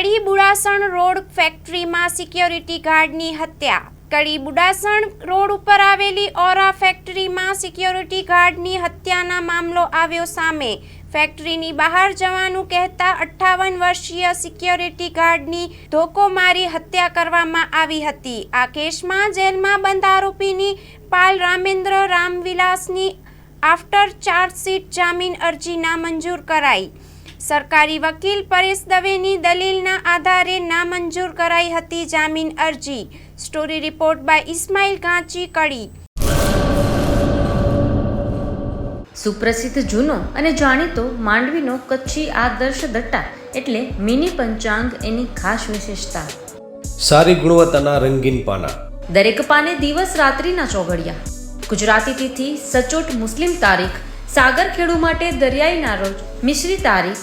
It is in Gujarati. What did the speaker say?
કડી બુડાસણ રોડ ફેક્ટરીમાં સિક્યોરિટી ગાર્ડની હત્યા. કડી બુડાસણ રોડ ઉપર આવેલી ઓરા ફેક્ટરીમાં સિક્યોરિટી ગાર્ડની હત્યાના મામલો આવ્યો સામે. ફેક્ટરીની બહાર જવાનું કહેતા અઠ્ઠાવન વર્ષીય સિક્યોરિટી ગાર્ડની ધોકો મારી હત્યા કરવામાં આવી હતી. આ કેસમાં જેલમાં બંધ આરોપીની પાલ રામેન્દ્ર રામવિલાસની આફ્ટર ચાર્જશીટ જામીન અરજી નામંજૂર કરાઈ. સરકારી વકીલ પરેશ દવેની દલીલના આધારે નામંજૂર કરાઈ હતી જામીન અરજી. Story report by Ismail Ghanchi Kadi. સુપ્રસિદ્ધ જૂનો અને જાણીતો માંડવીનો કચ્છી આદર્શ દટ્ટા એટલે મિની પંચાંગ એની ખાસ વિશેષતા. સારી ગુણવત્તાના રંગીન પાના. દરેક પાને દિવસ રાત્રિના ચોગડિયા ગુજરાતી તિથિ સચોટ મુસ્લિમ તારીખ સાગર ખેડુ માટે દરિયાઈના રોજ મિશ્રી તારીખ